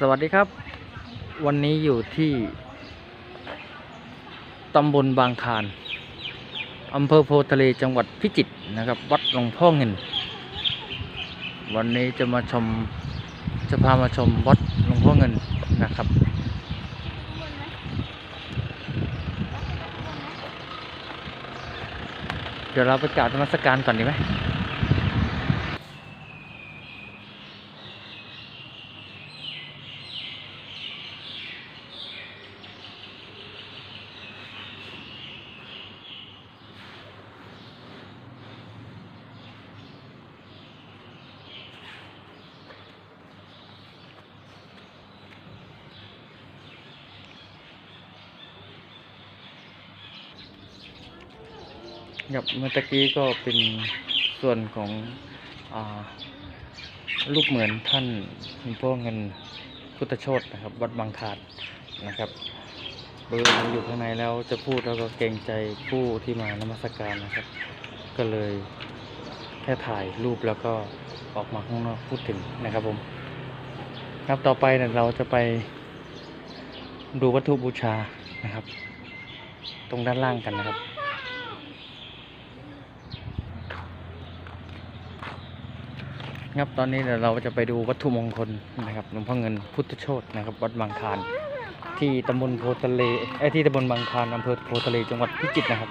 สวัสดีครับ วันนี้อยู่ที่ตำบลบางคานอำเภอโพทะเลจังหวัดพิจิตรนะครับ วัดหลวงพ่อเงิน วันนี้จะมาชมจะพามาชมวัดหลวงพ่อเงินนะครับ เดี๋ยวเราไปกราบนมัสการก่อนดีไหม ครับเมื่อตะกี้ก็เป็นส่วนของอรูปเหมือนท่านหลวงพ่อเงินพุทธโชตนะครับ วัดบางคาดนะครับ เบอร์มันอยู่ข้างในแล้วจะพูดแล้วก็เกรงใจผู้ที่มานมัสการนะครับ ก็เลยแค่ถ่ายรูปแล้วก็ออกมาข้างนอกพูดถึงนะครับผมครับต่อไปเนี่ยเราจะไปดูวัตถุบูชานะครับ ตรงด้านล่างกันนะครับ ครับตอนนี้เดี๋ยวเราจะไปดูวัตถุมงคลนะครับหลวงพ่อเงินพุทธโชตนะครับวัดบางคานที่ตำบลโพทะเลไอ้ที่ตำบลบางคานอำเภอโพทะเลจังหวัดพิจิตรนะครับ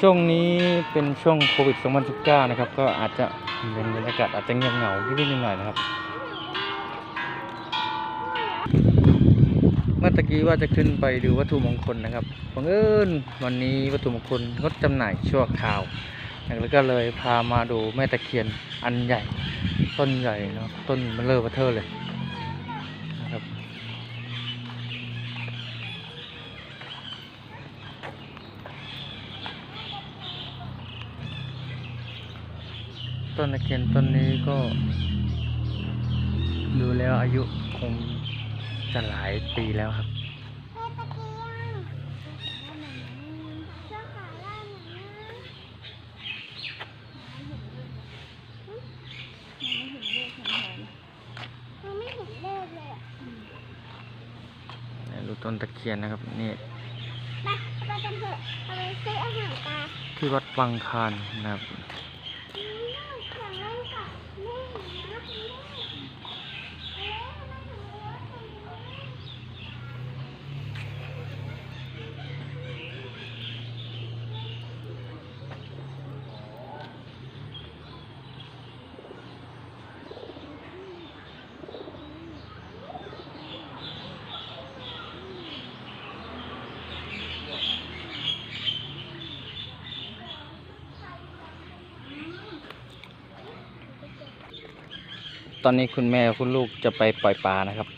ช่วงนี้เป็นช่วงโควิด 2019 นะครับ ก็อาจจะเป็นบรรยากาศอาจจะเงียบเหงานิดหน่อยนะครับ เมื่อตะกี้ว่าจะขึ้นไปดูวัตถุมงคลนะครับบังเอิญวันนี้วัตถุมงคลงดจำหน่ายชั่วคราว แล้วก็เลยพามาดูแม่ตะเคียนอันใหญ่ ต้นใหญ่เนาะต้นเบลเลอร์เบเทอร์เลยนะครับต้นตะเคียนต้นนี้ก็ ดูแล้วอายุคงจะหลายปีแล้วครับ ไม่เห็นเลขเลยอะเนี่ยดูต้นตะเคียนนะครับนี่ไปไปกันเถอะเอาไปซื้ออาหารตาที่วัดบางคานนะครับ อืมอยากเล่นกับแม่นะคุณแม่เอาแล้วมาถึงแล้ว ตอนนี้คุณแม่คุณลูกจะไปปล่อยปลานะครับ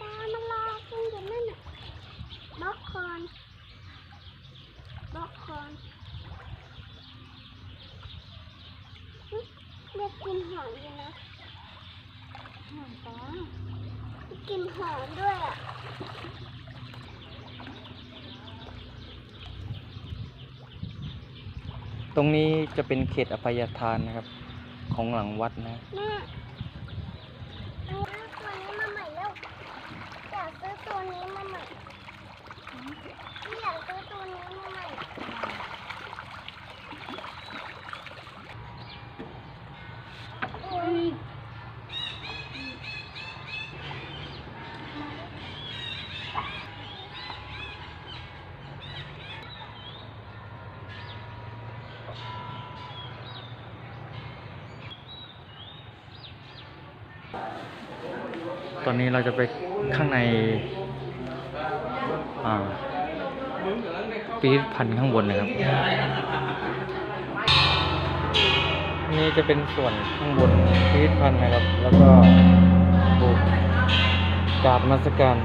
ตามันรอคุณอยู่นั่นน่ะบล็อกคอนบล็อกคอนหึเด็กกินหอมอยู่นะหอมปะ กินหอมด้วยอะตรงนี้จะเป็นเขตอภัยทานนะครับ ของหลังวัดนะ แม่เอาตัวนี้มาใหม่แล้วอยากซื้อตัวนี้มาใหม่อยากซื้อตัวนี้มาใหม่อุ๊ย ตอนนี้เราจะไปข้างในอ่าพิพิธภัณฑ์ข้างบนนะครับ นี่จะเป็นส่วนข้างบนพิพิธภัณฑ์นะครับ แล้วก็บูกราบมัสการ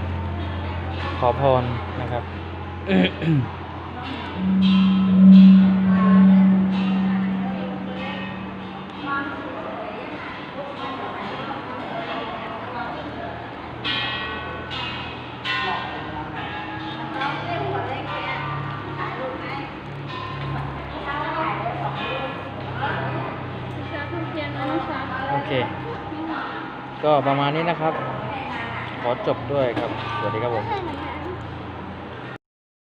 ขอพรนะครับ เค ก็ประมาณนี้นะครับ ขอจบด้วยครับ สวัสดีครับผม